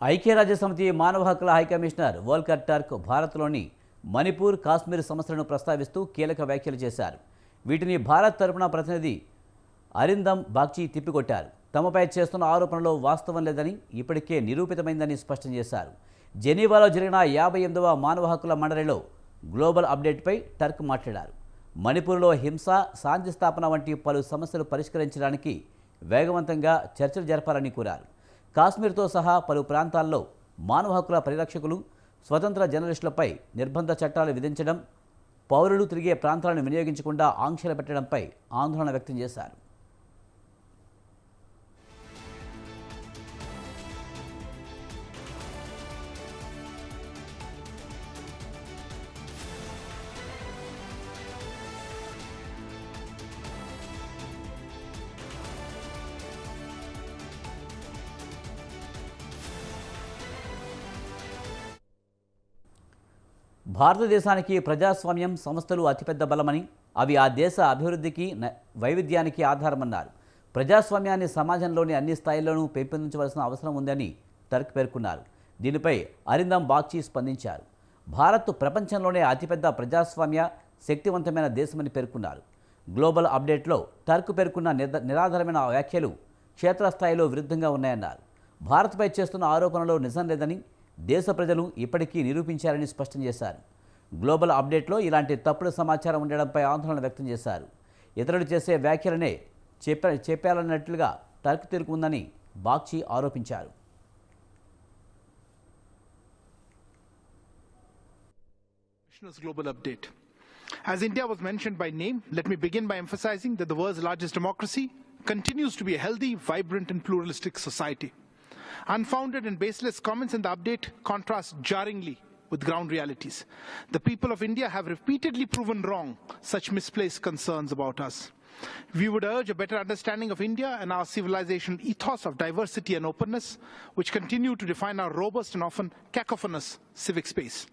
ఐక్యరాజ్యసమితి మానవ హక్కుల హైకమిషనర్ వోల్కర్ టర్క్ భారత్లోని మణిపూర్ కాశ్మీర్ సమస్యలను ప్రస్తావిస్తూ కీలక వ్యాఖ్యలు చేశారు. వీటిని భారత్ తరపున ప్రతినిధి అరిందమ్ బాగ్చి తిప్పికొట్టారు. తమపై చేస్తున్న ఆరోపణలో వాస్తవం లేదని ఇప్పటికే నిరూపితమైందని స్పష్టం చేశారు. జెనీవాలో జరిగిన యాభై ఎనిమిదవ మానవ హక్కుల మండలిలో గ్లోబల్ అప్డేట్పై టర్క్ మాట్లాడారు. మణిపూర్లో హింస శాంతి స్థాపన వంటి పలు సమస్యలు పరిష్కరించడానికి వేగవంతంగా చర్చలు జరపాలని కోరారు. కాశ్మీర్తో సహా పలు ప్రాంతాల్లో మానవ హక్కుల పరిరక్షకులు స్వతంత్ర జర్నలిస్టులపై నిర్బంధ చట్టాలు విధించడం పౌరులు తిరిగే ప్రాంతాలను వినియోగించకుండా ఆంక్షలు పెట్టడంపై ఆందోళన వ్యక్తం చేశారు. భారతదేశానికి ప్రజాస్వామ్యం సంస్థలు అతిపెద్ద బలమని అవి ఆ దేశ అభివృద్ధికి వైవిధ్యానికి ఆధారమన్నారు. ప్రజాస్వామ్యాన్ని సమాజంలోని అన్ని స్థాయిల్లోనూ పెంపొందించవలసిన అవసరం ఉందని టర్క్ పేర్కొన్నారు. దీనిపై అరిందం బాగ్చి స్పందించారు. భారత్ ప్రపంచంలోనే అతిపెద్ద ప్రజాస్వామ్య శక్తివంతమైన దేశమని పేర్కొన్నారు. గ్లోబల్ అప్డేట్లో టర్క్ పేర్కొన్న నిద- నిరాధారమైన వ్యాఖ్యలు క్షేత్రస్థాయిలో విరుద్ధంగా ఉన్నాయన్నారు. భారత్పై చేస్తున్న ఆరోపణలో నిజం లేదని దేశ ప్రజలు ఇప్పటికీ నిరూపించారని స్పష్టం చేశారు గ్లోబల్ అప్డేట్లో ఇలాంటి తప్పుడు సమాచారం ఉండడంపై ఆందోళన వ్యక్తం చేశారు ఇతరులు చేసే వ్యాఖ్యలనే చెప్ప చెప్పాలన్నట్లుగా టర్క్ తీరుకుందని బాగ్చి ఆరోపించారు Commissioner's Global Update. As India was mentioned by name, let me begin by emphasizing that the world's largest democracy continues to be a healthy, vibrant, and pluralistic society. Unfounded and baseless comments in the update contrast jarringly with ground realities. The people of India have repeatedly proven wrong such misplaced concerns about us. We would urge a better understanding of India and our civilizational ethos of diversity and openness, which continue to define our robust and often cacophonous civic space.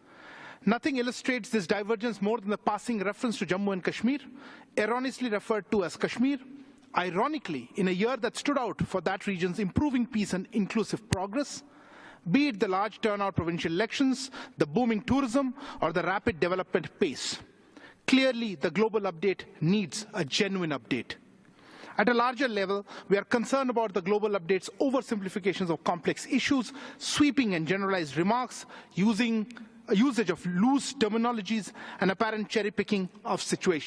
Nothing illustrates this divergence more than the passing reference to Jammu and Kashmir, erroneously referred to as Kashmir, ironically, in a year that stood out for that region's improving peace and inclusive progress, be it the large turnout provincial elections, the booming tourism, or the rapid development pace. Clearly, the global update needs a genuine update. At a larger level, we are concerned about the global update's oversimplifications of complex issues, sweeping and generalized remarks, using usage of loose terminologies, and apparent cherry picking of situations.